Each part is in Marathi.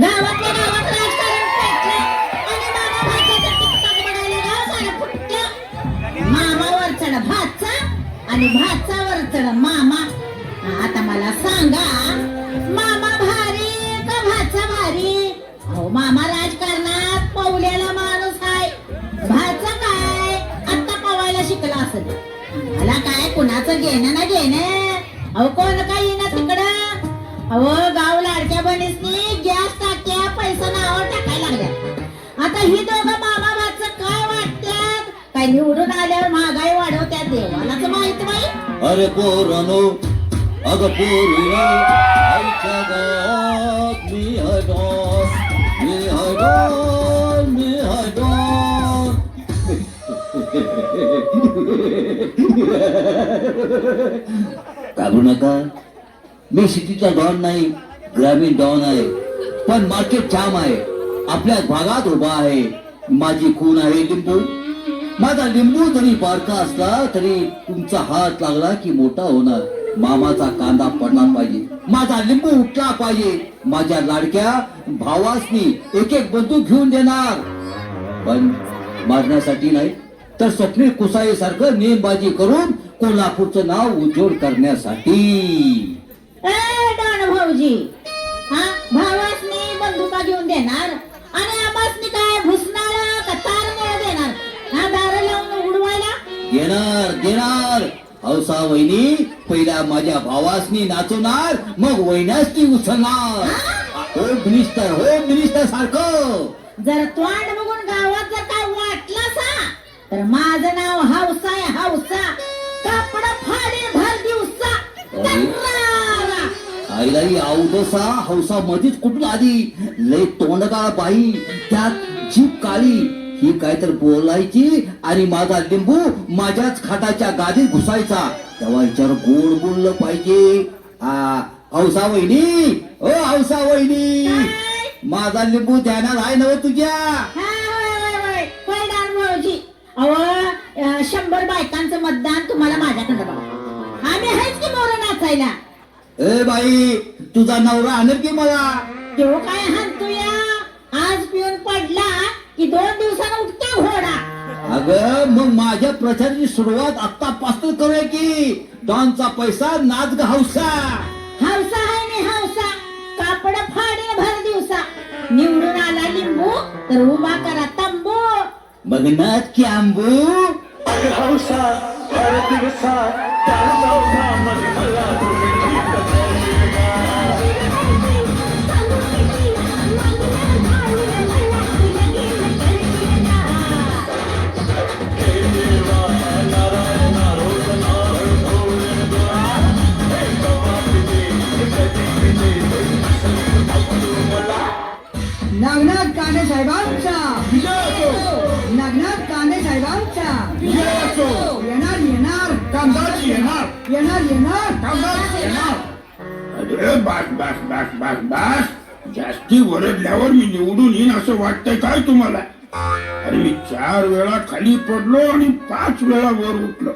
गावातल्या गावात राजकारण पेटलं आणि मामा भाच्याचं टिकटॉक बनायला गाव सारं फुटलं मामावर भाचा आणि मामा आता मला सांगा मामा भारी का भाचा भारी अहो मामा राजकारणात पवल्याला माणूस आहे भाचा काय आता पवायला शिकला असेल मला काय कुणाचं घेणं ना घेणं अहो कोण काय येणार तिकडं अहो ही दोघं मामा काय वाटत्यात? काय निवडून आल्यावर महागाई वाढवत्या देवालाच माहीत नाही. अरे पोरानो अग पोरीनो आमच्या गावात मी हाय मी हाय मी हाय घाबरू नका मी सिटीचा डॉन नाही ग्रामीण डॉन आहे पण मार्केट जाम आहे. आपल्या भागात उभा आहे. माझी खून आहे लिंबू. माझा लिंबू जरी बारका असला तरी तुमचा हात लागला की मोठा होणार. मामाचा कांदा पडला पाहिजे. माझा लिंबू उठला पाहिजे. माझ्या लाडक्या भावासनी एक एक बंदूक घेऊन देणार. पण मारण्यासाठी नाही तर स्वप्नील कुसाई सारखं नेमबाजी करून कोल्हापूरचं नाव उज्ज्वल करण्यासाठी. ए भाऊजी. हा भावासनी बंदुका घेऊन देणार? आणि आमासनी काय भुसणार का तार देणार? हा दार लावून उडवायला? देणार देणार. हौसा वहिनी पहिला माझ्या भावासनी नाचवणार मग वहिन्यासनी उचलणार होम मिनिस्टर होम मिनिस्टर सारखं. जर तोंड बघून गावात जर काय वाटलं सा तर माझं नाव हौसा आईला ही अवदसा हौसा मधीच कुठून आली लय तोंडगाळ बाई त्यात जीप काळी. ही काय तर बोलायची? आणि माझा लिंबू माझ्याच खाटाच्या गादीत घुसायचा. तेव्हा हिच्यावर गोड बोललं पाहिजे. हौसा वहिनी ओ हौसा वहिनी माझा लिंबू ध्यानात आहे नव तुझ्या? अहो शंभर बायकांचं मतदान तुम्हाला माझ्याकडे बघा. आम्ही आहेच की मोर नाचायला? ए बाई तुझा नवरा आणेल की मला? तो काय हाणतो या आज पिऊन पडला की दोन दिवसानं उठतो घोडा. अगं मग माझ्या प्रचाराची सुरुवात आतापासून करूया की? डॉनचा पैसा नाच ग हौसा. हौसा आहे मी हौसा. कापड फाडे भर दिवसा. निवडून आला लिंबू तर उभा करा तंबू. बघणार की आंबू. हौसा दिवसा त्याला मध्ये मला? नागनाथ कांदे साहेबांचा. नागनाथ कांदे साहेबांचा. येणार येणार. कामगार येणार. येणार येणार. कामगार येणार. अरे बस बस बस बस बस. जास्ती वरडल्यावर मी निवडून येईन असं वाटतंय काय तुम्हाला? अरे मी चार वेळा खाली पडलो आणि पाच वेळा वर उठलो.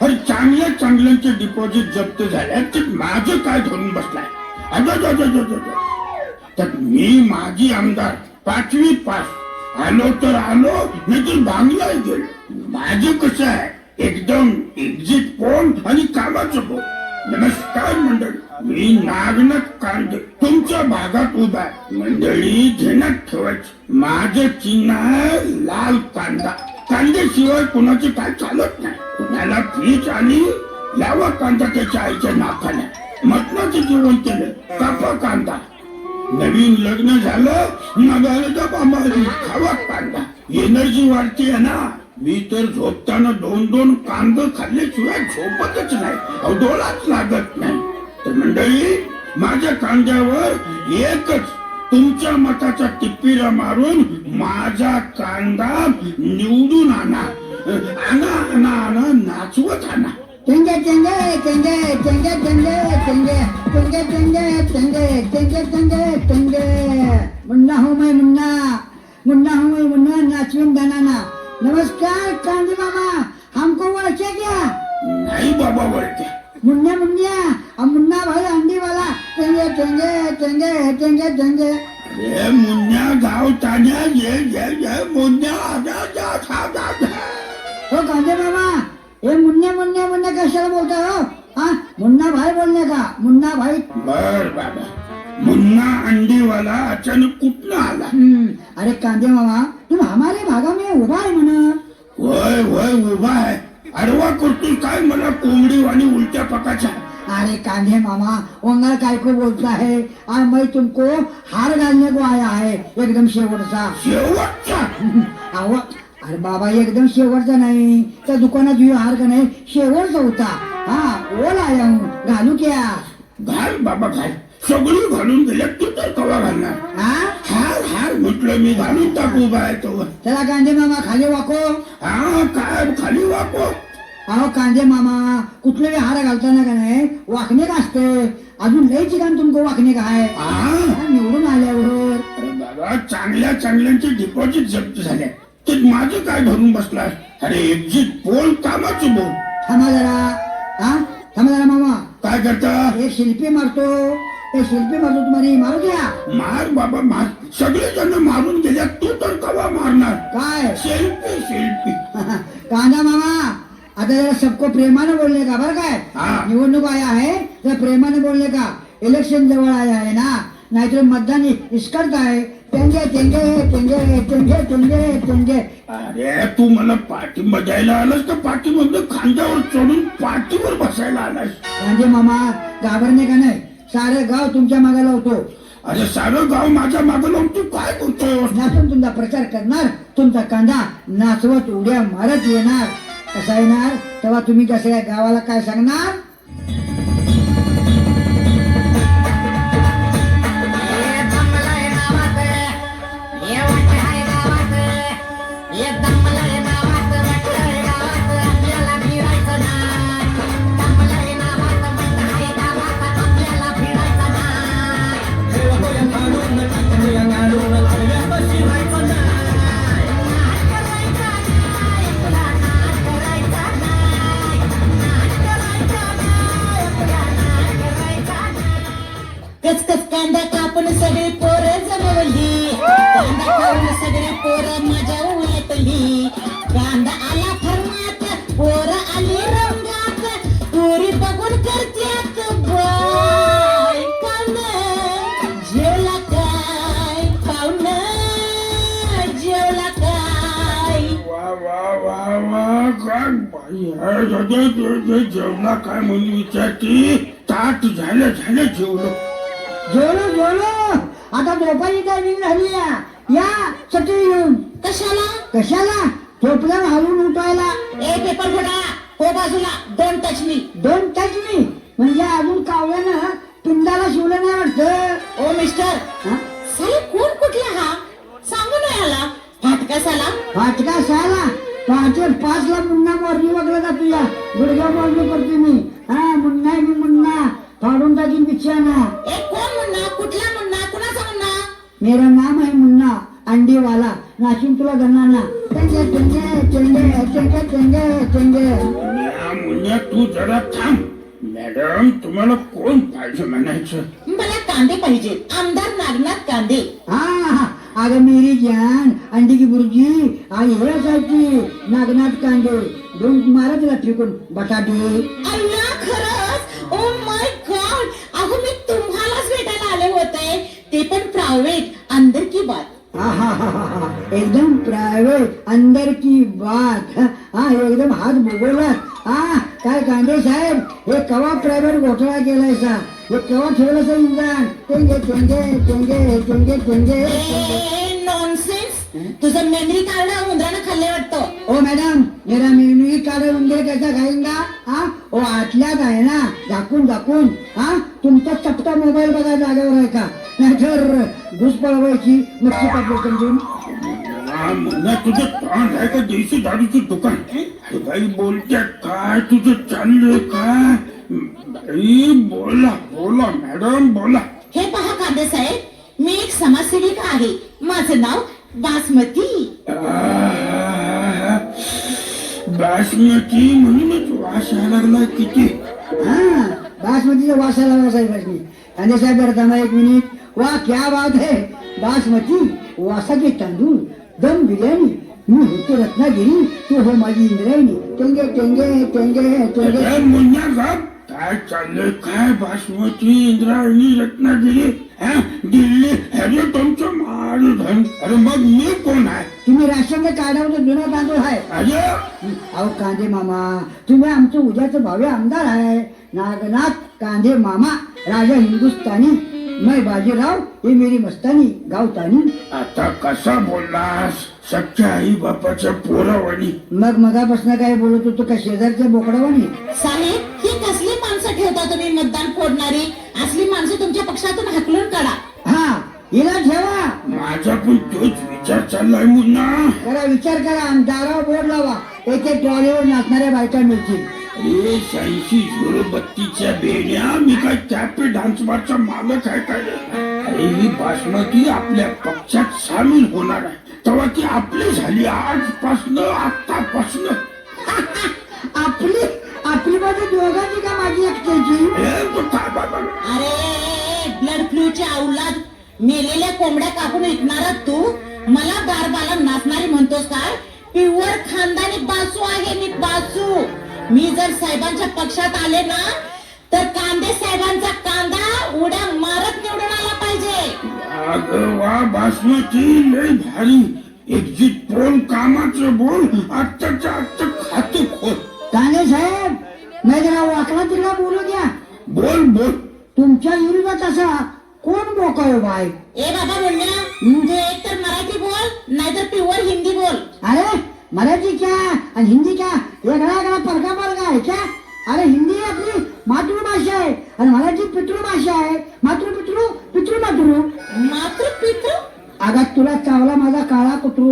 अरे चांगल्या चांगल्यांचे डिपॉझिट जप्त झाल्या ते माझं काय धरून बसलाय? अगं. तर मी माझी आमदार पाचवी पास. आलो तर आलो मी तर बांगला गेलो. माझं कसं आहे? एकदम एक्झिट पोल आणि कामाचं पोल नमस्कार मंडळी मी नागनाथ कांदे. तुमच्या भागात उभा मंडळी घेण्यात ठेवायची. माझं चिन्ह लाल कांदा. कांद्याशिवाय कुणाचे काय चालत नाही. कुणाला फीच आली यावा कांदा त्याच्या आईच्या नाकाने. मटणाचं जेवण केलं कापा कांदा. नवीन लग्न झालं नगाला डबा मारली खावा एनर्जी वाढते ना. मी तर झोपताना दोन दोन कांद खाल्ल्याशिवाय झोपतच नाही. अवडोळाच लागत नाही. तर मंडळी माझ्या कांद्यावर एकच तुमच्या मताचा टिप्पीरा मारून माझा कांदा निवडून आणा. आणा आणा आणा नाचवत आणा. चंगे चंगे चंगे चंगे चंगे चंगे चंगे चंगे चंगे चंगे चंगे चंगे मुन्ना हूँ मैं मुन्ना मुन्ना हूँ मैं मुन्ना नाचवीन बनाना नमस्कार कांदी मामा हमको ओळखे क्या नाही बाबा वळते मुन्ना मुन्ना अब मुन्ना भाई अंडी वाला चंगे चंगे चंगे चंगे चंगे अरे मुन्या गाव तान्या ये ये ये मुन्या आजा जा जा जा. हो कांदे मामा हे मुन्ने मुन्ने मुन्ने कशाला बोलता हो? हा? मुन्ना भाई बोलणे का मुन्ना भाई बर बाबा. मुन्ना अंडीवाला अचानक कुठनं आला? हम्म, अरे कांदे मामा तुम हमारे भागा में उभा आहे म्हणा. वय वय उभा आहे. अडवा करतोय काय मला कोंबडी आणि उलट्या पकाच्या? अरे कांधे मामा ओंगर काय को बोलता है और मैं तुमको हार डालने को आया है एकदम शेवटचा. शेवटचा? अहो अरे बाबा एकदम शेवटचा नाही. त्या दुकानात येऊ हार का नाही? शेवटचा होता. हा ओल आया घालू क्या घाल बाबा घाल. सगळी घालून गेल्या तू तर कवा घालणार? हा? हार हार म्हटलं मी घालून टाकू आहे तो. चला कांदे मामा खाली वाको. हा काय खाली वाको. अहो कांदे मामा कुठले हार घालताना का नाही? वाकणे का असते? अजून लय ठिकाण तुमको वाकणे का आहे? हा? हा, निवडून आल्यावर. बाबा चांगल्या चांगल्यांचे डिपॉझिट जप्त झाले माझं काय धरून बसलाय? अरे एक्झिट बोल कामाचं बोल. थांबा जरा. हा? थांबा जरा मामा. काय करता? एक शिल्पी मारतो. एक शिल्पी मारतो तुम्हाला मारू द्या. मार बाबा मार. सगळे जण मारून गेल्या. तू तर कवा मारणार? काय? सेल्फी सेल्फी कांदा मामा. आता जरा सबको प्रेमाने बोलणे का? बरं काय? हा. निवडणूक आया आहे. तर प्रेमाने बोलणे का? इलेक्शन जवळ आया आहे ना? नाहीतर मतदान इस्कळत आहे. टेंगे टेंगे टेंगे टेंगे टेंगे टेंगे अरे तू मला पाठिंबा द्यायला आलास का पाठीमध्ये खांद्यावर चढून पाठीवर बसायला आलास. कांदे मामा घाबरणे का नाही? सारे गाव तुमच्या मागे लावतो. अरे सारं गाव माझ्या मागं लावून तू काय करतोय नाचून तुमचा प्रचार करणार. तुमचा कांदा नाचवत उड्या मारत येणार. कसा येणार तेव्हा तुम्ही कसं गावाला काय सांगणार? कांदा सगळी पोरं जमवली. कांदा खाऊन सगळी पोरं मजा उलटली. कांदा आला फर्मात पोरं आली रंगात. पोरी बघून करत्यात बाय पाहुणं जेवला काय? पाहुण जेवला काय? वा वा वा वा काय बाई आहे जेवला काय म्हणून विचारती? ताट झालं झालं जेवलं. जेवलो जेवलो आता झोपायची टायमिंग झाली या या सटी येऊन. कशाला? कशाला? झोपल्यावर हलून उठवायला ए पेपर फोडा. हो बाजूला. दोन टच मी दोन टच मी म्हणजे अजून कावल्यानं पिंडाला शिवलं नाही वाटत. ओ मिस्टर? साले कोण कुठला हा? सांगू नाही आला फाटका साला फाटका साला पहाटे पाच ला मुन्ना मोरणी वगैरे का तुझ्या? गुडघ्या मोरणी करते मी. हा मुन्ना मी मुन्ना. फाडून टाकीन बिच्छाना ए कोण म्हणणा कुठला म्हणणा कुणाचा म्हणणा मेरा नाम है मुन्ना अंडीवाला नाशिन तुला गणना ना? चंगे चंगे चंगे चंगे चंगे चंगे. मुन्या मुन्या तू जरा थांब. मॅडम तुम्हाला कोण पाहिजे म्हणायचं? मला कांदे पाहिजे. आमदार नागनाथ कांदे. हा अगं मेरी जान अंडी की बुर्जी. आई हे असायची नागनाथ कांदे. दोन मारा तिला फेकून बटाटे. अल्ला खरंच. ओ माय गॉड अहो मी तुम्हालाच भेटायला आले होते ते पण प्रायव्हेट अंदर की बात आहाहाहा, एकदम प्रायव्हेट अंदर की बात हा एकदम हात भुगवलात हा काय कांदे साहेब हे कवा प्रायव्हेट घोटाळा केलाय सा हे केव्हा ठेवलं सर इंजान टेंगे टेंगे टेंगे टेंगे टेंगे ए नॉनसेन्स तुझं मेमरी कार्ड उंदरानं खाल्ले वाटतं. ओ मैडम मेरा मेमरी कार्ड उंदीर कैसा खाएंगा हा? ओ आतल्यात आहे ना. झाकून झाकून. हा? तुमचा चपटा मोबाईल बघा जागेवर आहे का? नाहीतर घुस पळवायची मच्छी कापली समजून. हा, तुझं तोंड आहे का देशी दारूचं दुकान? बाई बोलत्या काय? तुझं चाललंय काय बाई बोला बोला मॅडम बोला. हे पहा कांदे साहेब मी एक समाजसेविका आहे. माझं नाव बासमती. बासमती म्हणूनच वास यायला लागला किती. हा बासमतीचा वासाला साहेबांनी कांदे साहेब जरा थांबा एक मिनिट. वा क्या बात है बासमती वासाचे तांदूळ दम बिर्याणी मी होतो रत्नागिरी तू हो माझी इंद्रायणी। टेंगे टेंगे टेंगे टेंगे। अरे मुन्ना साहेब काय चाललंय काय बासमती इंद्रायणी रत्नागिरी हा? दिल्ली अरे तुमचं मारू धन। अरे मग मी कोण आहे? तुम्ही राशन कार्डावर जुना तांदूळ आहे। अरे? अहो कांदे मामा तुम्ही आमचं उद्याचं भावी आमदार आहे। नागनाथ कांदे मामा राजा हिंदुस्तानी मै बाजीराव हे मेरी मस्तानी गावतानी आता कसा बोललास? सख्या आई बापाच्या पोरावानी. मग मगापासून काय बोलत होतो का शेजारच्या बोकडावानी? साहेब ही कसली माणसं ठेवता तुम्ही मतदान फोडणारी? असली माणसं तुमच्या पक्षातून हाकलून काढा. हा हिला ठेवा. माझा पण तोच विचार चाललाय मुन्ना. करा विचार करा आणि दारावर बोर्ड लावा. एक एक ट्रॉलीवर नाचणाऱ्या बायका मिळतील. अरे शहाऐंशी झिरो बत्तीसच्या बेड्या मी काय कॅपे डान्स बारचा मालक आहे काय? अरे ही बासमती आपल्या पक्षात सामील होणार आहे. तेव्हा ती आपली झाली आजपासनं आतापासनं आपली? आपली बाजू दोघांची का माझी एकट्याची? काय बाबा? अरे ब्लड फ्लूची औलाद. मेलेल्या कोंबड्या कापून विकणारा तू? मला बारबाला नाचणारी म्हणतोस काय? प्युअर खानदानी बासू आहे मी बासू. मी जर साहेबांच्या पक्षात आले ना तर कांदे साहेबांचा कांदा उड्या मारत निवडून आला पाहिजे. अगं वा बासमती लय भारी. एक्झिट पोल कामाचं बोल आत्ताच्या आत्ता खाते खोल. कांदे साहेब नाही जरा वाकला तिला बोलू द्या. बोल बोल. तुमच्या विरोधात असा कोण बोका उभा आहे ए बाबा म्हणण्या तू एक तर मराठी बोल नाहीतर प्युअर हिंदी बोल. अरे मराठी क्या आणि हिंदी क्या वेगळा वेगळा परका परका आहे क्या? अरे हिंदी आपली मातृभाषा आहे आणि मराठी पितृभाषा आहे. मातृ पितृ पितृ मातृ. मातृ पितृ? अगं तुला चावला माझा काळा कुत्रू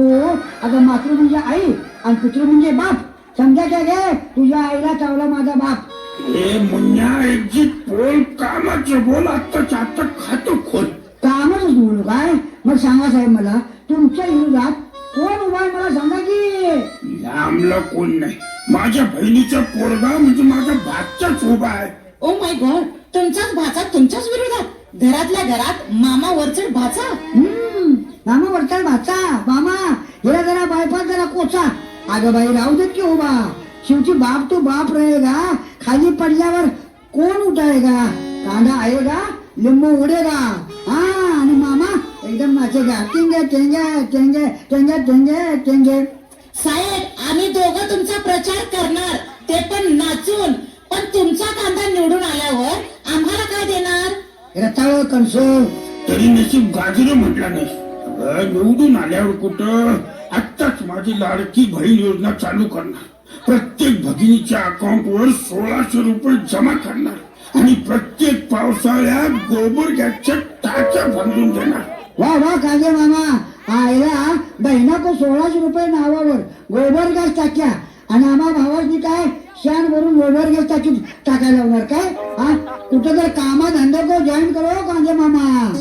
अगं मातृ म्हणजे आई आणि पितृ म्हणजे बाप. समजा काय गे? तुझ्या आईला चावला माझा बाप. हे मुन्या एक्झिट पोल कामाचं बोल आत्ताच्या आत्ता खातं खोल. कामच बोलू काय? मग सांगा साहेब मला तुमच्या विरोधात कोण उभा आहे मला सांगा की? लांबला कोण नाही. माझ्या बहिणीचा पोरगा म्हणजे माझा भातचाच उभा आहे. ओ माय गॉड तुमचाच भाचा तुमच्याच विरोधात. घरातल्या घरात मामा वरचढ भाचा. हम्म, मामा वरचा भाचा मामा हिला जरा बायपास जरा कोचा. अगं बाई राहू देत की उभा. शेवटी बाप तो बाप रहेगा. खाली पडल्यावर कोण उठाएगा कांदा आएगा लिंबू उडेगा. हा आणि मामा एकदम नाचेगा टेंगे टेंगे टेंगे टेंगे टेंगे टेंगे साहेब आम्ही दोघं तुमचा प्रचार करणार. ते पण नाचून. पण तुमचा कांदा निवडून आल्यावर आम्हाला काय देणार? रताळ कणसं. तरी नशीब गाजरे म्हटला नाही. निवडून आल्यावर कुठं? आत्ताच माझी लाडकी बहीण योजना चालू करणार. प्रत्येक भगिनीच्या अकाउंटवर सोळाशे रुपये जमा करणार. आणि प्रत्येक पावसाळ्यात गोबर गॅसच्या टाक्या बांधून देणार वा वा कांदे मामा. आईला बहिणा को सोळाशे रुपये नावावर. गोबर गॅस टाक्या. आणि आम्हा भावाची काय? शान भरून गोबर गॅस टाकी टाकायला लावणार काय? हा? कुठं तर कामा धंदा को जॉईन करो कांदे मामा.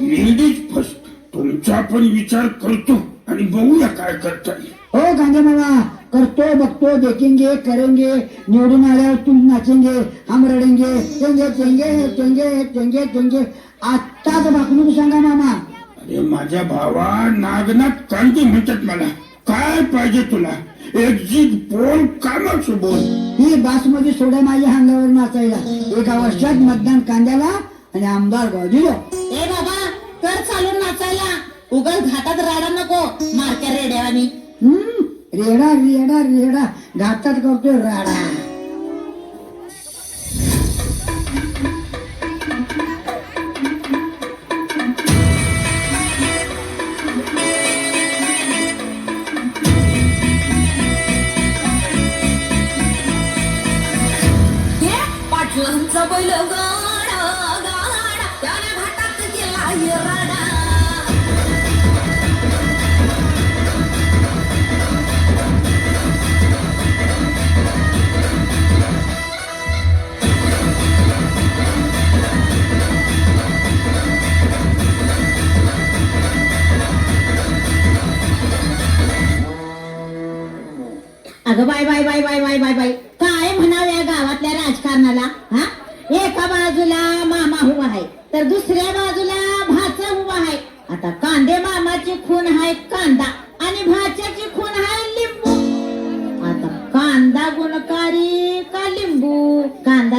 लेडीज फर्स्ट तुमचा पण विचार करतो आणि बघूया काय करता येईल. हो कांदे मामा. करतो बघतो देखेंगे करेंगे. निवडून आल्यावर तुम नाचेंगे हम रडेंगे. टेंगे टेंगे टेंगे टेंगे टेंगे आत्ताच बाकलून सांगा मामा. अरे माझ्या भावा नागनाथ कांती म्हणतात मला. काय पाहिजे तुला? एक्झिट पोल कामाचं बोल ही बासमती सोडा माझ्या अंगावर नाचायला. एका वर्षात मतदान कांद्याला आणि आमदार गावदिलो ए बाबा कर चालून नाचायला. उगल घाटात राडा नको मारक्या रेड्यावानी. हम्म रेडा रेडा रेडा. घाटात करतोय राडा.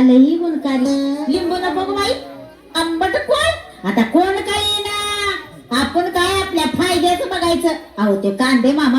लई गुणकारी लिंबू न बघ बाई आंबट कोण? आता कोण काही ना आपण काय आपल्या फायद्याचं बघायचं? अहो ते कांदे मामा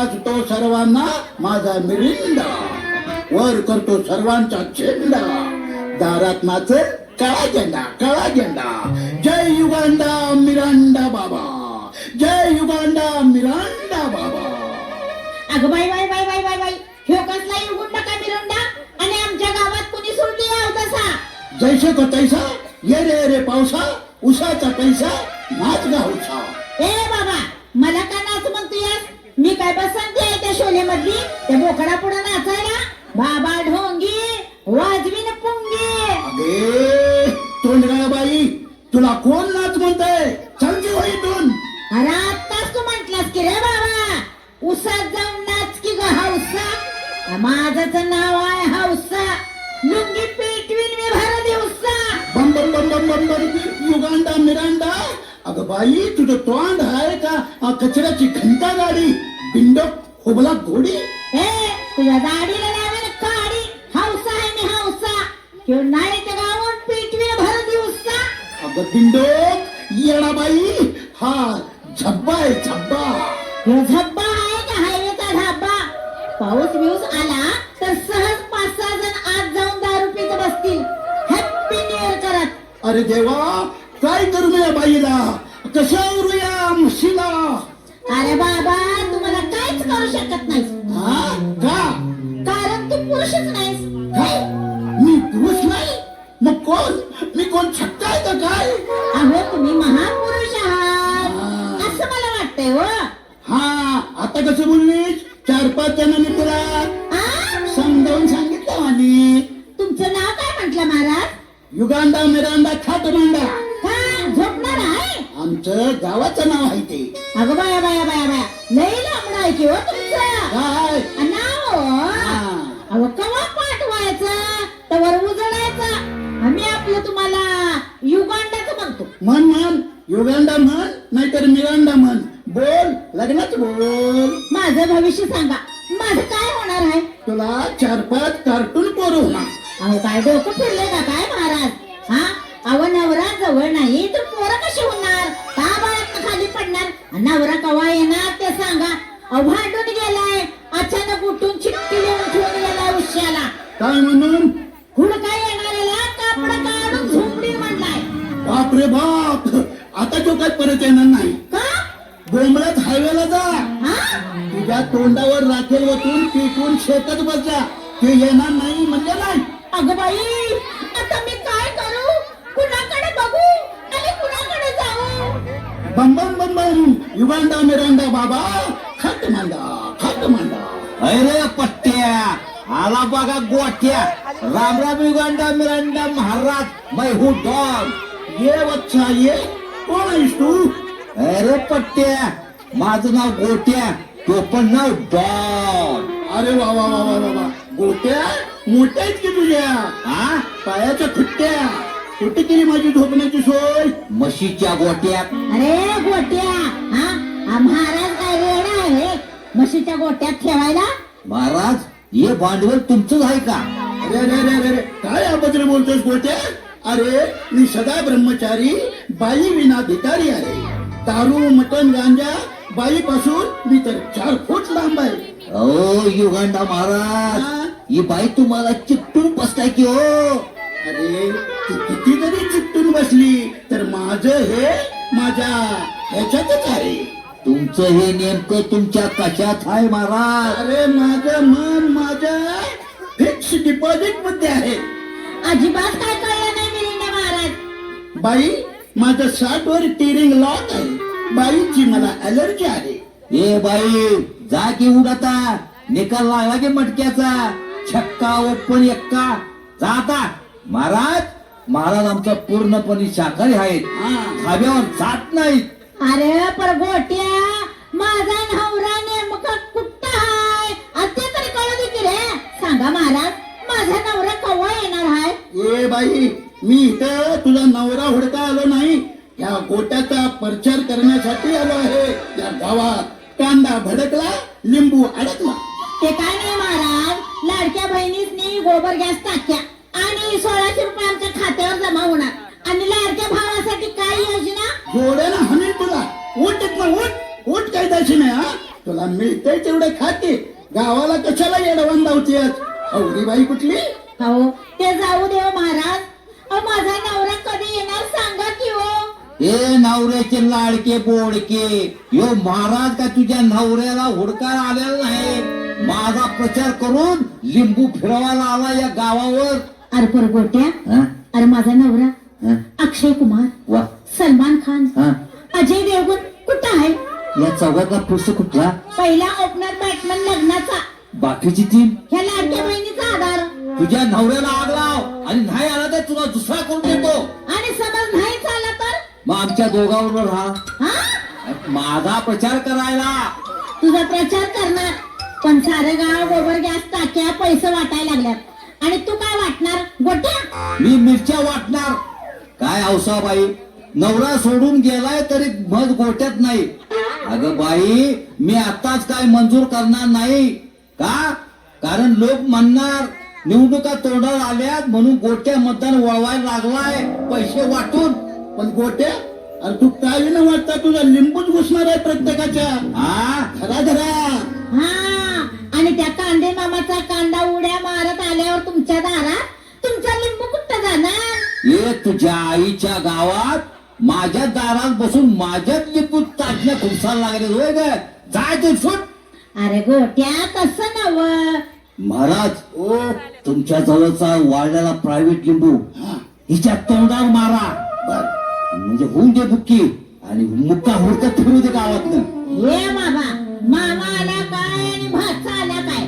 मी पाचतो सर्वांना माझा मिरिंडा वर करतो सर्वांचा चेंडा. दारात नाचेल काळा झेंडा काळा झेंडा जय युगांडा मिरांडा बाबा. जय युगांडा मिरांडा बाबा. अगं बाई बाई बाई बाई बाई बाई. ह्यो कसला युगुंडा का मिरुंडा? आणि आमच्या गावात कुणी सोडली आहो तसा? जैसे को तैसा ये रे रे पावसा उसाचा पैसा नाच गावचा मी काय बसंती आहे त्या शोले मधली त्या बोकडा पुढे नाचायला? बाबा ढोंगी वाजवीन पुंगी. अगे तोंडगाळ बाई. तुला कोण नाच म्हणतंय? चल की हो इथून. अरे आत्ताच तू म्हंटलास की रे बाबा उसात जाऊन नाच की ग हौसा. माझच नाव आहे हौसा. लुंगी पेटवीन मी भर दिवसा. बम बम बम बम बम बम युगांडा मिरांडा. अगं बाई तुझं तोंड आहे का? कचऱ्याची घंटा गाडी बिंडो खोबला घोडी. तुझ्या दाढीला काडी. हौसा आहे मी हौसा. किंवा नाही तर गावून पेटवीन भर दिवसा अगं बिंडो येडा बाई. हा झब्बा आहे झब्बा. ह्यो झब्बा आहे का हायवेचा ढाबा? पाऊस बिऊस आला तर सहज पाच सहा जण आत जाऊन दारू पित बसतील. हॅपी न्यू इयर करत. अरे देवा काय करू या बाईला? कशावर तुमचं गावाचं नाव आहे ते. अगं बाया बाया बाया बाया. लई लांबड आहे की हो शेकत बसा ते येणार नाही म्हणजे नाही. अगं बाई आता मी काय करू? कुणाकडे बघू? आणि कुणाकडे जाऊ? बंबन बंबन युगांडा मिरांडा बाबा. खत मांडा खत मांडा. अरे पट्ट्या. आला बघा गोट्या. राम राम युगांडा मिरांडा महाराज मै हू डॉग ये बच्चा ये. कोण आहेस तू? अरे पट्ट्या. माझं नाव गोट्या. तो पण नाव डॉग अरे वा वा वा वा वा. गोट्या? मोठ्या आहेत की तुझ्या? हा? पायाच्या खुट्ट्या कुठे केली माझी झोपण्याची सोय? म्हशीच्या गोट्यात अरे गोट्या हा? हा महाराज काय रेडा आहे? म्हशीच्या गोट्यात ठेवायला? महाराज हे भांडवल तुमचंच आहे का? अरे अरे अरे अरे अरे. काय अभद्र बोलतोस गोट्या? अरे मी सदा ब्रह्मचारी बाई विना भिकारी आहे. दारू मटण गांजा बाई पासून मी तर चार फूट लांब आहे. युगांडा महाराज हा? ही बाई तुम्हाला चिकटून बसताय की हो? अरे ती किती जरी चिकटून बसली तर माझं हे माझ्या ह्याच्यातच आहे. तुमचं हे नेमकं तुमच्या कशात आहे महाराज? अरे माझं मन माझ्या फिक्स डिपॉझिटमध्ये आहे. अजिबात काय कळलं नाही मिलिंदा महाराज. बाई माझं साठवर टिरिंग लॉक आहे. बाईची मला अलर्जी आहे. ए बाई जा की उड आता निकाल लागला की मटक्याचा छक्का ओपन एक्का. जाता. महाराज महाराज आमचा पूर्णपणे शाकाहारी आहेत. धाब्यावर जात नाहीत. अरे पर गोट्या माझा नवरा नेमका कुठं हाय? ते तरी कळू दे की रे सांगा महाराज माझा नवरा कवा येणार हाय? ए बाई मी इथं तुला नवरा हुडका आलो नाही. या गोट्याचा प्रचार करण्यासाठी आलो आहे या गावात. कांदा भडकला लिंबू अडकला. ते काय नाही महाराज लाडक्या बहिणीसनी गोबर गॅस टाक्या आणि सोळाशे रुपये आमच्या खात्यावर जमा होणार. आणि लाडक्या भावासाठी काय योजना? जोड्यानं हमी तुला. उठ ना उठ. उठ काय द्यायची नाही हा तुला मिळतंय तेवढे खाते. गावाला कशाला येडवण लावतेस हवडी बाई कुठली? हो ते जाऊ देव महाराज. अहो माझा नवरा कधी येणार सांगा की. ए नवऱ्याचे लाडके बोडके यो महाराज का तुझ्या नवऱ्याला हुडकार आलेला नाही? माझा प्रचार करून लिंबू फिरवायला आला या गावावर. अरे पर गोट्या हा? अरे माझा नवरा? अक्षय कुमार वा. सलमान खान हा? अजय देवगण कुठं आहे? या चौघातला पुरुष कुठला? पहिला ओपनर बॅट्समन लग्नाचा. बाकीची टीम ह्या लाडक्या बहिणीचा आधार. तुझ्या नवऱ्याला आग लाव. आणि नाही आला तर तुला दुसरा करून देतो? मग आमच्या दोघांबरोबर राहा. हा? माझा प्रचार करायला. तुझा प्रचार करणार. पण सारे गाव गोबर गॅस टाक्या पैसे वाटायला लागल्यात. आणि तू काय वाटणार? गोट्या? मी मिरच्या वाटणार. काय औसाबाई नवरा सोडून गेलाय तरी मध गोट्यात नाही. अगं बाई मी आताच काय मंजूर करणार नाही. का? कारण लोक म्हणणार निवडणुका तोंडावर आल्यात म्हणून गोट्या मतदान वळवायला लागलाय. पैसे वाटून. पण गोट्या अरे तू काय न वाटता तुझा लिंबूच घुसणार आहे प्रत्येकाच्या? हा? धरा धरा. हा आणि त्या कांदे मामाचा कांदा उड्या मारत आल्यावर तुमच्या दारात तुमचा लिंबू कुठं जाणार? ये तुझ्या आईच्या गावात माझ्या दारात बसून माझ्याच लिंबू चाटण्या खुपसायला लागले होय ग. जाय तू सुट अरे गोट्या तसं नव महाराज ओ तुमच्या जवळचा वाढलेला प्रायव्हेट लिंबू. हिच्या तोंडावर मारा. बर. म्हणजे होऊन दे बुक्की. आणि मुक्का हुडका फिरू दे गावातनं. ये मामा मामा आला काय आणि भाचा आला काय?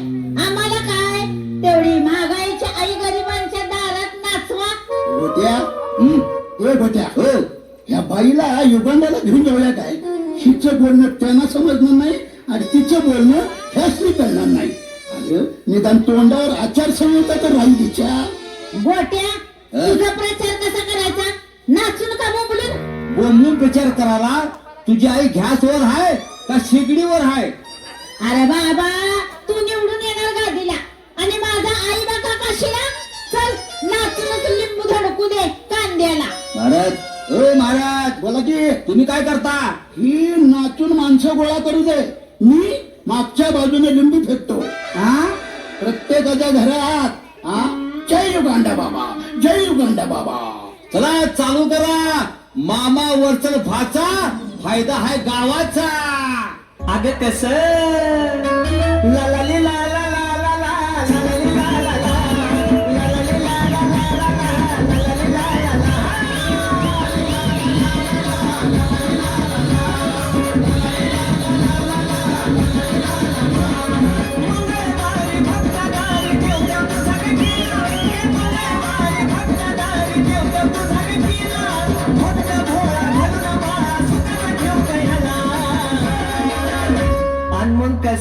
आम्हाला काय? तेवढी महागाईच्या आई गरिबांच्या दारात नाचवा. गोट्या? गोट्या हो. या बाईला युगांडाला घेऊन जाऊया काय? हिचं बोलणं त्यांना समजणार नाही आणि तिचं बोलणं ह्यासनी कळणार नाही. अगं निदान तोंडावर आचारसंहिता तर राहील तिच्या गोट्या तुझा प्रचार कसा करायचा? नाचून का बोंबलून प्रचार करायला तुझी आई घ्यासवर आहे का शेगडीवर आहे? अरे बाबा तू निवडून येणार गादीला. आणि माझा आई बाका काशीला? चल नाचूनच लिंबू धडकू दे कांद्याला. महाराज ओ महाराज बोला की तुम्ही काय करता? ही नाचून माणसं गोळा करू दे. मी मागच्या बाजूने लिंबू फेकतो. हा प्रत्येकाच्या घरात हा जय युगांडा बाबा जय युगांडा बाबा. चला चालू करा. मामा वरचल भाचा फायदा आहे गावाचा. अग कस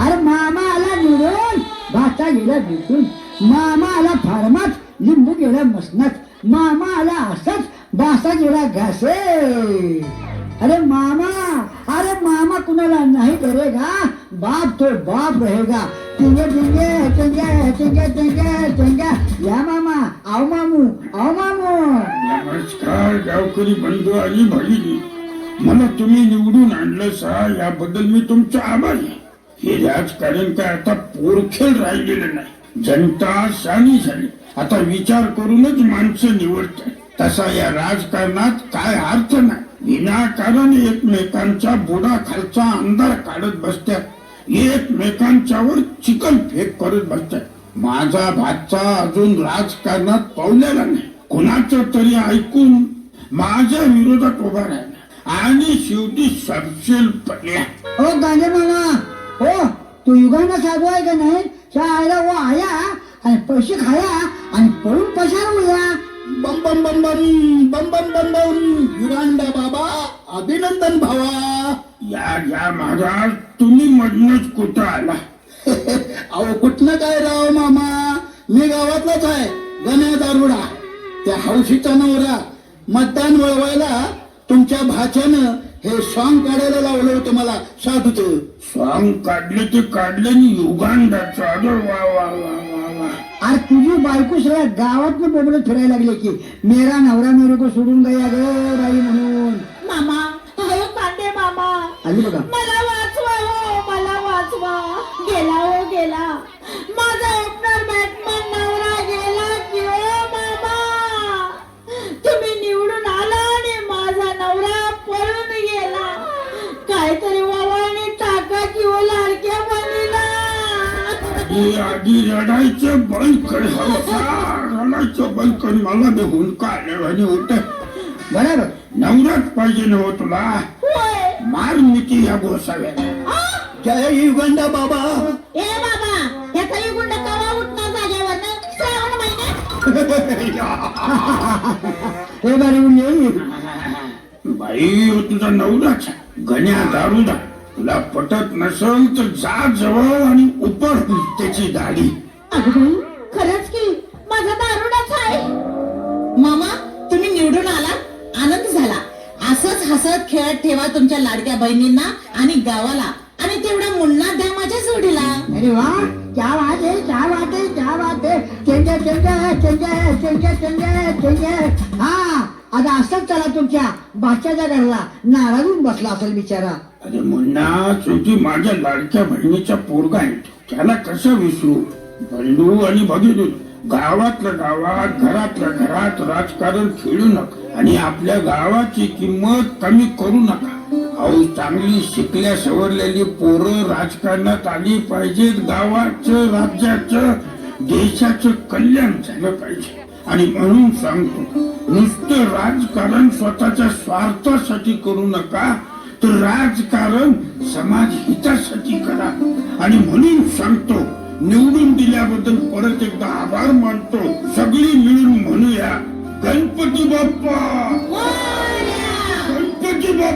अरे मामा आला निवडून भाता गेला भेटून. मामा आला फार्मात लिंबू गेला मसनात. मामा आला असच बासा गेला घासे अरे मामा अरे मामा कुणाला नाही करेगा? बाप तो बाप रहेगा. चेंगे चेंगे चेंगे चेंगे चेंगे चेंगे. या मामा आओ मामू आओ मामू. नमस्कार गावकरी बंधू आणि भगिनी. मला तुम्ही निवडून आणलं सा याबद्दल मी तुमचा आभारी आहे. हे राजकारण काय आता पोरखेल राहिलेलं नाही. जनता शानी झाली. आता विचार करूनच माणसं निवडतात. तसा या राजकारणात काय अर्थ नाही. विनाकारण एकमेकांचा बुडा खालचा अंधार काढत बसतात. एकमेकांच्यावर चिकन फेक करत बसतात माझा भातचा अजून राजकारणात पावलेला नाही कुणाचं तरी ऐकून माझ्या विरोधात उभा राहिला आणि शेवटी सबसेल पडल्या ओ गांधे मामा हो तू युगांना साधू आहे का नाही शाळेला वो आया आणि पैसे खाया आणि पळून पसार होया बम बम बम बम बम बम बम बम युगांडा बाबा अभिनंदन भावा या या महाराज तुम्ही मधनच कुठं आला? अहो कुठनं काय राव मामा? मी गावातलाच आहे गण्या दारुडा. त्या हौशीचा नवरा मतदान वळवायला तुमच्या भाच्यानं हे सॉंग काढायला लावलं होतं मला साधूच. सॉंग काढले ते काढले आणि युगांडाचं अरे वा वा वा वा वा. अरे तुझी बायको सगळ्या गावात बोबडत फिरायला लागले की मेरा नवरा मेरे को सोडून गया ग बाई म्हणून. मामा अहो कांदे मामा. आली बघा. मला वाचवा हो मला वाचवा. गेला हो गेला. माझा ओपनर बॅटमॅन नवरा गेला की हो मामा. तुम्ही निवडून आला आणि माझा नवरा पळून गेला. काहीतरी वावाने टाका की हो लाडक्या बनीला आधी रडायचं बंद कर रडायचं बंद कर मला बी हुंका आल्यावानी होत बरोबर. नवराच पाहिजे नव तुला. मार मिठी या गोसाव्याला. आ? जय युगांडा बाबा. ए बाबा या कलिगुंड कवा उठणार जागेवर श्रावण महिन्यात हे बारी बाई हो तुझा नवराच. गण्या दारुदा. तुला पटत नसल तर जा जवळ आणि उपड त्याची दाढी. तुमच्या लाडक्या बहिणींना आणि गावाला. आणि तेवढा मुन्ना द्या माझ्या जोडीला. अरे वा क्या बात है क्या बात है क्या बात है. चेंगे चेंगे चेंगे चेंगे चेंगे चेंगे. हा आता असंच चला तुमच्या बाच्याच्या घरला. नाराजून बसला असेल बिचारा. अरे मुन्ना शेवटी माझ्या लाडक्या बहिणीचा पोरगा आहे. त्याला कसं विसरू? बंधू आणि भगिनी गावातल्या गावात घरातल्या घरात राजकारण खेळू नका. आणि आपल्या गावाची किंमत कमी करू नका. अहो चांगली शिकल्या सवरलेली पोरं राजकारणात आली पाहिजेत. गावाचं राज्याचं देशाचं कल्याण झालं पाहिजे. आणि म्हणून सांगतो नुसतं राजकारण स्वतःच्या स्वार्थासाठी करू नका तर राजकारण समाज हितासाठी करा. आणि म्हणून सांगतो निवडून दिल्याबद्दल परत एकदा आभार मानतो. सगळी मिळून म्हणूया गणपती बाप्पा! गणपती बाप्पा!